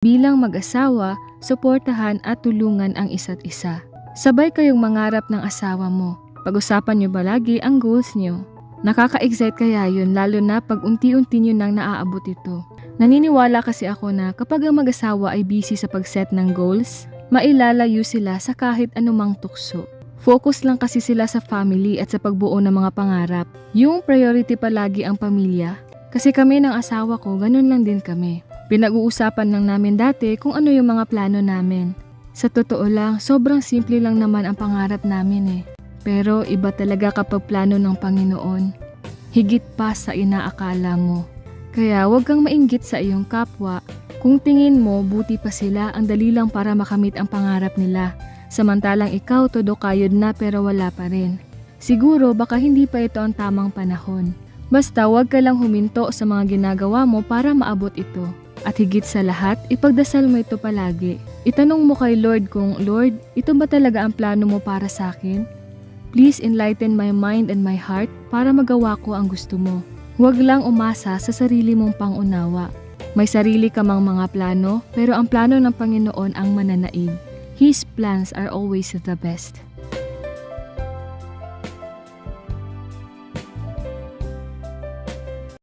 Bilang mag-asawa, suportahan at tulungan ang isa't isa. Sabay kayong mangarap ng asawa mo. Pag-usapan niyo ba lagi ang goals niyo? Nakaka-excite kaya yun lalo na pag unti-unti niyo nang naaabot ito. Naniniwala kasi ako na kapag ang mag-asawa ay busy sa pag-set ng goals, mailalayo sila sa kahit anumang tukso. Focus lang kasi sila sa family at sa pagbuo ng mga pangarap. Yung priority palagi ang pamilya. Kasi kami ng asawa ko, ganun lang din kami. Pinag-uusapan lang namin dati kung ano yung mga plano namin. Sa totoo lang, sobrang simple lang naman ang pangarap namin eh. Pero iba talaga kapag plano ng Panginoon. Higit pa sa inaakala mo. Kaya huwag kang mainggit sa iyong kapwa. Kung tingin mo buti pa sila, ang dali lang para makamit ang pangarap nila. Samantalang ikaw todo kayod na pero wala pa rin. Siguro baka hindi pa ito ang tamang panahon. Basta huwag ka lang huminto sa mga ginagawa mo para maabot ito. At higit sa lahat, ipagdasal mo ito palagi. Itanong mo kay Lord kung, Lord, ito ba talaga ang plano mo para sa akin? Please enlighten my mind and my heart para magawa ko ang gusto mo. Huwag lang umasa sa sarili mong pangunawa. May sarili ka mang mga plano, pero ang plano ng Panginoon ang mananaig. His plans are always the best.